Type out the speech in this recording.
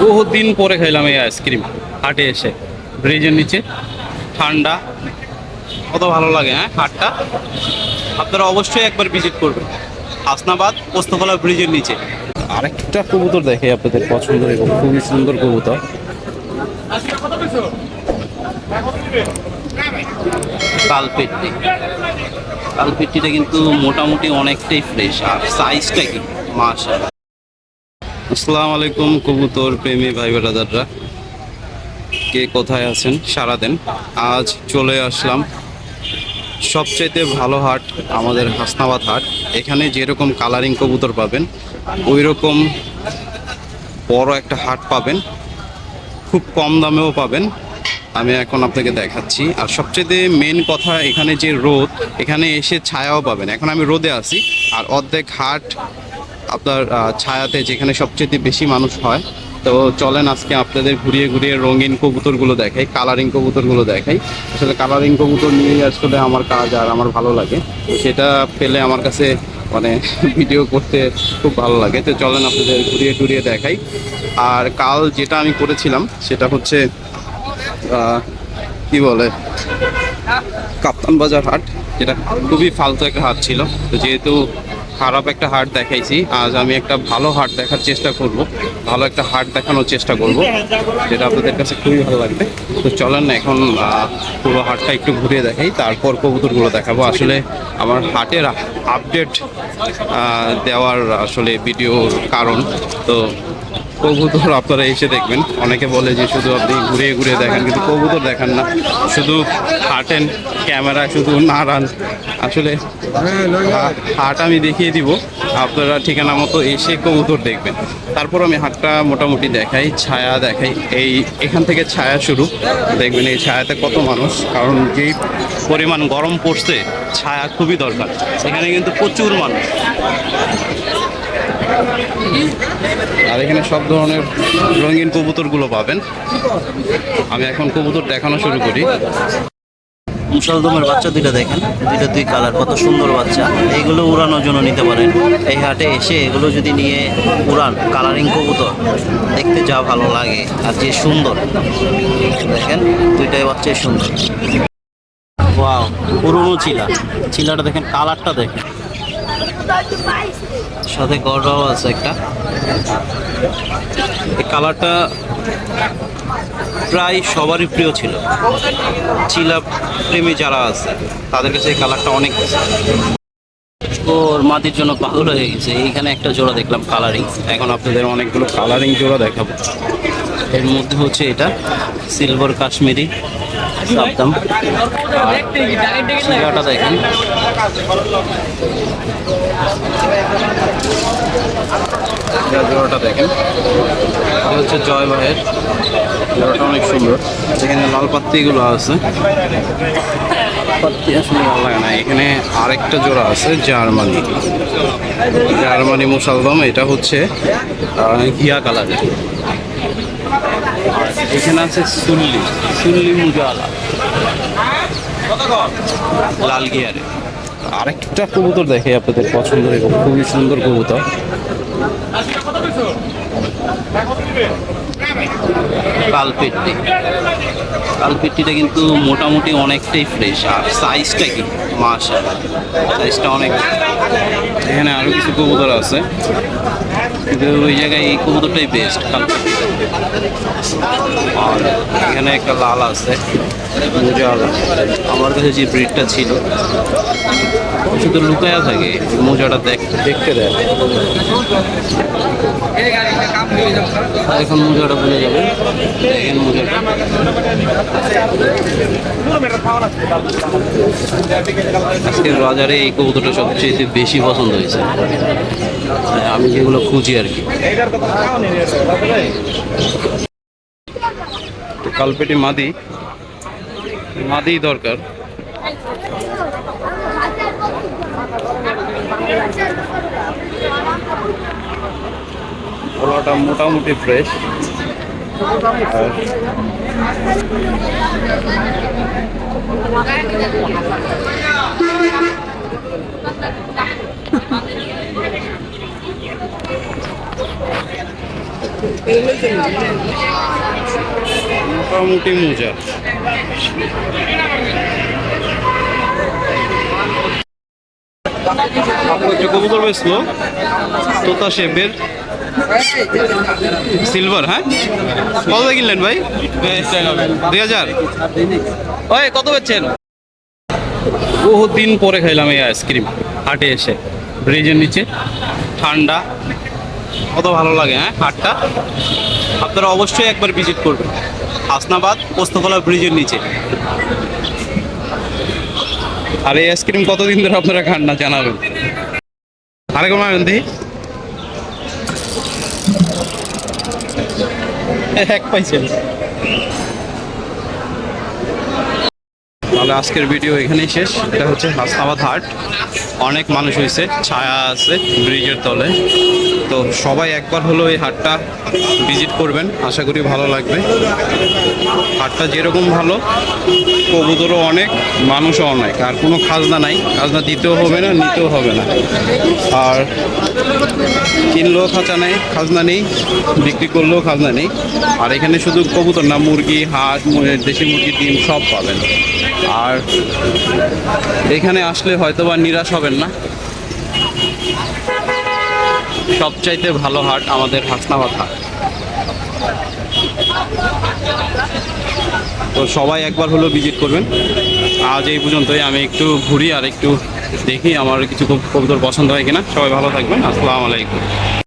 বহু দিন পরে খাইলাম এই আইসক্রিম হাটে এসে। ব্রিজের নিচে। ঠান্ডা। কত ভালো লাগে হ্যাঁ হাটটা? আপনারা অবশ্যই একবার ভিজিট করবেন। হাসনাবাদ পোস্তকলা ব্রিজের নিচে। আরেকটা কবুতর দেখে আপনাদের পছন্দের এবং খুবই সুন্দর কবুতর। কালপেট্টি। কালপেট্টিটা কিন্তু মোটামুটি অনেকটাই ফ্রেশ আর সাইজটা কি? মাশা আসসালামু আলাইকুম, কবুতর প্রেমী ভাই ব্রাদাররা কে কোথায় আছেন? সারা দেন। আজ চলে আসলাম সবচাইতে ভালো হাট, আমাদের হাসনাবাদ হাট। এখানে যেরকম কালারিং কবুতর পাবেন ওই রকম বড় একটা হাট পাবেন। খুব কম দামেও পাবেন। আমি এখন আপনাকে দেখাচ্ছি। আর সবচেয়ে মেন কথা এখানে যে রোদ, এখানে এসে ছায়াও পাবেন। এখন আমি রোদে আছি, আর অর্ধেক হাট আপনার ছায়াতে যেখানে সবচেয়ে বেশি মানুষ হয়, তো চলেন আজকে আপনাদের ঘুরিয়ে ঘুরিয়ে রঙিন কবুতরগুলো দেখাই কালারিং কবুতরগুলো দেখাই। আসলে কালারিং কবুতর নিয়ে আসলে আমার কাজ আর আমার ভালো লাগে। তো সেটা পেলে আমার কাছে মানে ভিডিও করতে খুব ভালো লাগে। তো চলেন আপনাদের ঘুরিয়ে ঘুরিয়ে দেখাই। আর কাল যেটা আমি করেছিলাম, সেটা হচ্ছে কি বলে? কাপ্তান বাজার হাট, যেটা খুবই ফালতু একটা হাট ছিল। তো যেহেতু খারাপ একটা হাট দেখাইছি। আজ আমি একটা ভালো হাট দেখার চেষ্টা করব। ভালো একটা হাট দেখানোর চেষ্টা করব, যেটা আপনাদের কাছে খুবই ভালো লাগবে। তো চলেন না, এখন পুরো হাটটা একটু ঘুরিয়ে দেখাই, তারপর কবুতরগুলো দেখাবো। আসলে আমার হাটের আপডেট দেওয়ার আসলে ভিডিও কারণ। তো কবুতর আপনারা এসে দেখবেন। অনেকে বলে যে শুধু আপনি ঘুরিয়ে ঘুরিয়ে দেখেন, কিন্তু কবুতর দেখান না। শুধু হাঁটেন ক্যামেরা শুধু নাড়ান। আসলে হাট আমি দেখিয়ে দিব। আপনারা ঠিকানা মতো এসে কবুতর দেখবেন। তারপর আমি হাটটা মোটামুটি দেখাই, ছায়া দেখাই। এই, এখান থেকে ছায়া শুরু। দেখবেন এই ছায়াতে কত মানুষ, কারণ যেই পরিমাণ গরম পড়ছে, ছায়া খুবই দরকার। এখানে কিন্তু প্রচুর মানুষ। আর এখানে সব ধরনের রঙিন কবুতরগুলো পাবেন। আমি এখন কবুতর দেখানো শুরু করি। মুসলদমের বাচ্চা দুইটা দেখেন। দুইটা দুই কালার, কত সুন্দর বাচ্চা। এইগুলো উড়ানোর জন্য নিতে পারেন। এই হাটে এসে এগুলো যদি নিয়ে উড়ান কালারিং কবুতর, দেখতে যা ভালো লাগে আর যে সুন্দর। দেখেন, দুইটাই বাচ্চাই সুন্দর। ওয়াও, পুরনো চিলা। চিলাটা দেখেন কালারটা দেখেন। সাথে গড়াও আছে একটা। এই কালারটা প্রায় সবারই প্রিয় ছিল। চিলা প্রেমী যারা আছে তাদের কাছে এই কালারটা অনেক ওর মাটির জন্য পাগল হয়ে গেছে। এইখানে একটা জোড়া দেখলাম কালারিং এখন আপনাদের অনেকগুলো কালারিং জোড়া দেখাবো। এর মধ্যে হচ্ছে এটা সিলভার কাশ্মীরি। সাবদাম আর চিলাটা দেখেন। জোড়াটা দেখেন। এটা হচ্ছে জয় ভাইয়ের। জোড়াটা অনেক সুন্দর। এখানে লাল পাত্তিগুলো আছে। পাত্তি আসলে লাগে না। এখানে আরেকটা জোড়া আছে, জার্মানি। জার্মানি মুসালদম এটা হচ্ছে ঘিয়া কালারের। এখানে আছে সুল্লি সুল্লি মুজালা। লাল গিয়ারে। আরেকটা কবুতর দেখে আপনাদের পছন্দের খুবই সুন্দর কবুতর। কালপেট্টি। কালপেট্টিটা কিন্তু মোটামুটি অনেকটাই ফ্রেশ আর সাইজটা কি? মাশা সাইজটা অনেক এখানে আরও কিছু কবুতর আছে। কিন্তু ওই জায়গায় এই কবুতরটাই বেস্ট আর এখানে একটা লাল আছে আমার কাছে যে ব্রিডটা ছিল শুধু লুকায়া থাকে, মোজাটা দেখ, দেখতে দেয় এখন মোজাটা বলে যাবে। দেখেন মোজাটা। আজকের বাজারে এই কবুতরটা সবচেয়ে বেশি পছন্দ হয়েছে। আমি যেগুলো খুঁজি আর কি। কালপেটি মাদি মাদিই দরকার। গলাটা মোটামুটি ফ্রেশ মোটামুটি মোজা। আপু একটা কবুতর বেসলো তোতা শেপের সিলভার হ্যাঁ? কত কিনলেন ভাই? দুই হাজার। ওই, কত বেচছেন? বহু দিন পরে খাইলাম এই আইসক্রিম, হাটে এসে। ব্রিজের নিচে, ঠান্ডা। কত ভালো লাগে হ্যাঁ হাটটা? আপনারা অবশ্যই একবার ভিজিট করবেন। হাসনাবাদ পোস্তকলা ব্রিজের নিচে। আর এই আইসক্রিম কতদিন ধরে আপনারা খান না জানাবেন। আরে কোন দেখি এক পাইছেন তাহলে আজকের ভিডিও এখানেই শেষ। এটা হচ্ছে হাসনাবাদ হাট। অনেক মানুষ হয়েছে ছায়া আছে ব্রিজের তলে। তো সবাই একবার হলো এই হাটটা ভিজিট করবেন। আশা করি ভালো লাগবে। হাটটা যেরকম ভালো, কবুতরও অনেক, মানুষও অনেক। আর কোনো খাজনা নাই। খাজনা দিতেও হবে না, নিতেও হবে না। আর কিনলেও খাঁচা নেই, খাজনা নেই, বিক্রি করলেও খাজনা নেই। আর এখানে শুধু কবুতর না, মুরগি, হাঁস দেশি মুরগি, ডিম সব পাবেন। আর এখানে আসলে হয়তো বা নিরাশ হবেন না। সবচাইতে ভালো হাট আমাদের হাসনাবাদ হাট। তো সবাই একবার হলো ভিজিট করবেন। আজ এই পর্যন্তই, আমি একটু ঘুরি আর একটু দেখি আমার কিছু কবুতর পছন্দ হয় কিনা। সবাই ভালো থাকবেন, আসসালামু আলাইকুম।